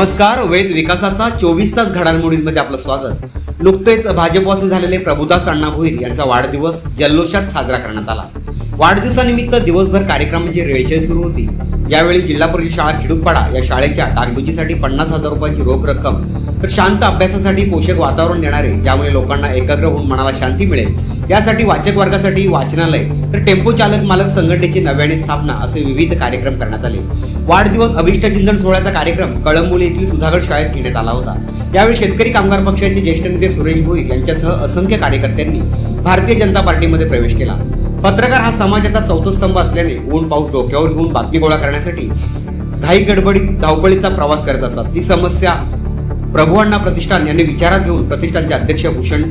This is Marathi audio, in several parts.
नमस्कार वेद विकासाचा चोवीस तास घडामोडींमध्ये आपलं स्वागत. नुकतेच भाजपवासी झालेले प्रभुदास अण्णा भोईर यांचा वाढदिवस जल्लोषात साजरा करण्यात आला. वाढदिवसानिमित्त दिवसभर कार्यक्रमाची म्हणजे रेळचेल सुरू होती. यावेळी जिल्हा परिषद शाळा खिडूकपाडा या शाळेच्या डागडुजीसाठी पन्नास हजार रुपयाची रोख रक्कम. तर शांत अभ्यासासाठी पोषक वातावरण देणारे ज्यामुळे लोकांना एकाग्र होऊन मनाला शांती मिळेल. यासाठी वाचक वर्गासाठी वाचनालय तर टेम्पो चालक मालक संघटनेची नव्याने स्थापना असे विविध कार्यक्रम करण्यात आले. वाढदिवस अभिष्टचिंतन सोहळ्याचा कार्यक्रम कळंबोली येथील सुधागड शाळेत घेण्यात आला होता. यावेळी शेतकरी कामगार पक्षाचे ज्येष्ठ नेते सुरेश भोईर यांच्यासह असंख्य कार्यकर्त्यांनी भारतीय जनता पार्टीमध्ये प्रवेश केला. पत्रकार हा समाजाचा चौथा स्तंभ असल्याने ऊन पाऊस डोक्यावर घेऊन बातमी गोळा करण्यासाठी घाई गडबडीत धावपळीचा प्रवास करत असतात. ही समस्या प्रभू अण्णा प्रतिष्ठान यांनी विचारात घेऊन प्रतिष्ठानचे अध्यक्ष भूषण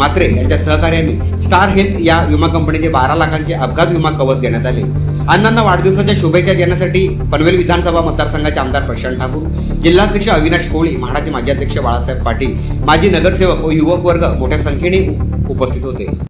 मात्रे यांच्या सहकार्याने स्टार हेल्थ या विमा कंपनीचे बारा लाखांचे अपघात विमा कवच देण्यात आले. अण्णांना वाढदिवसाच्या शुभेच्छा देण्यासाठी पनवेल विधानसभा मतदारसंघाचे आमदार प्रशांत ठाकूर जिल्हाध्यक्ष अविनाश कोळी म्हाडाचे माजी अध्यक्ष बाळासाहेब पाटील माजी नगरसेवक व युवक वर्ग मोठ्या संख्येने उपस्थित होते.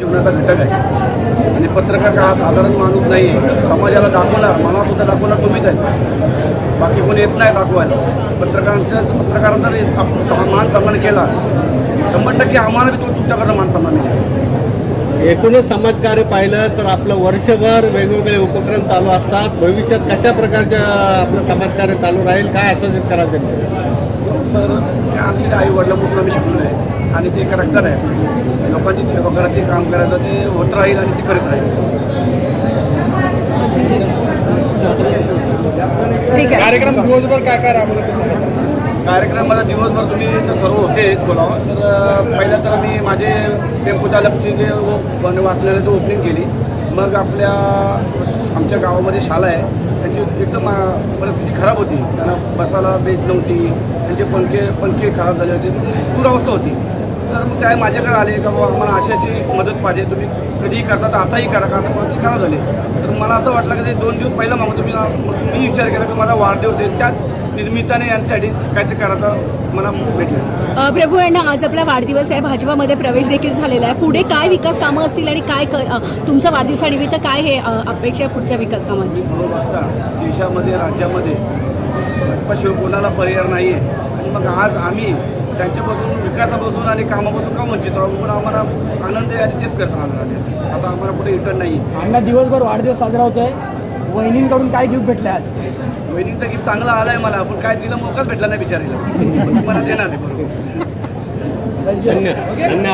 जीवनाचा घटक आहे. आणि पत्रकार हा साधारण माणूस नाही आहे. समाजाला दाखवणार मला सुद्धा दाखवणार तुम्हीच आहे. बाकी कोणी येत नाही दाखवायला. पत्रकारांचं पत्रकारांचा आपण मान सन्मान केला शंभर टक्के आम्हाला बी तुमच्याकडं तुमच्याकडनं मान सन्मान केला एकूणच समाजकार्य पाहिलं तर आपलं वर्षभर वेगवेगळे उपक्रम चालू असतात. भविष्यात कशा प्रकारचं आपलं समाजकार्य चालू राहील काय आश्वासित करायचं सर आमच्या आई वडिलांपासून आम्ही शिकलो आहे आणि ते करेक्टर आहे. लोकांची सेवा करायचे काम करायचं ते होत राहील आणि ते करीत राहील. कार्यक्रम दिवसभर काय काय राबवलं कार्यक्रमाला दिवसभर तुम्ही सर्व होतेच बोलावं. तर अं, पहिला तर मी माझे टेम्पो चालकची जे वाचलेलं ते ओपनिंग केली. मग आपल्या आमच्या गावामध्ये शाळा आहे. त्यांची एकदम परिस्थिती खराब होती. त्यांना बसायला बेच नव्हती. त्यांचे पंखे पंखे खराब झाले होते. दुरावस्था अवस्था होती. तर मग त्या माझ्याकडे आले का बाबा आम्हाला अशी अशी मदत पाहिजे. तुम्ही कधीही करता तर आताही करा का आता परिस्थिती खराब झाली. तर मला असं वाटलं की ते दोन दिवस पहिला मागून तुम्ही मी विचार केला की माझा वाढदिवस आहे. त्याच निर्मिताने यांच्यासाठी काहीतरी करायचं मला भेटलं. अ, प्रभू अण्णा आज आपला वाढदिवस आहे. भाजपामध्ये प्रवेश देखील झालेला आहे. पुढे काय विकास कामं असतील आणि काय क- अ, तुमचं वाढदिवसानिमित्त काय हे अपेक्षा आहे पुढच्या विकास कामांची? देशामध्ये राज्यामध्ये भाजपाशिवाय कोणाला पर्याय नाही आहे आणि मग आज आम्ही त्यांच्यापासून विकासापासून आणि कामापासून का वंचित राहू पण आम्हाला आनंद आहे आणि तेच करत राहणार आता आम्हाला कुठे रिटर्न नाही दिवसभर वाढदिवस साजरा होतोय. वहिनींकडून काय गिफ्ट भेटले आज? वहिनीचं गिफ्ट चांगलं आलं आहे मला पण काय तिला मोकाच भेटला नाही बिचारीला. पण तुम्हाला देणार आहे बरोबर. धन्यवाद.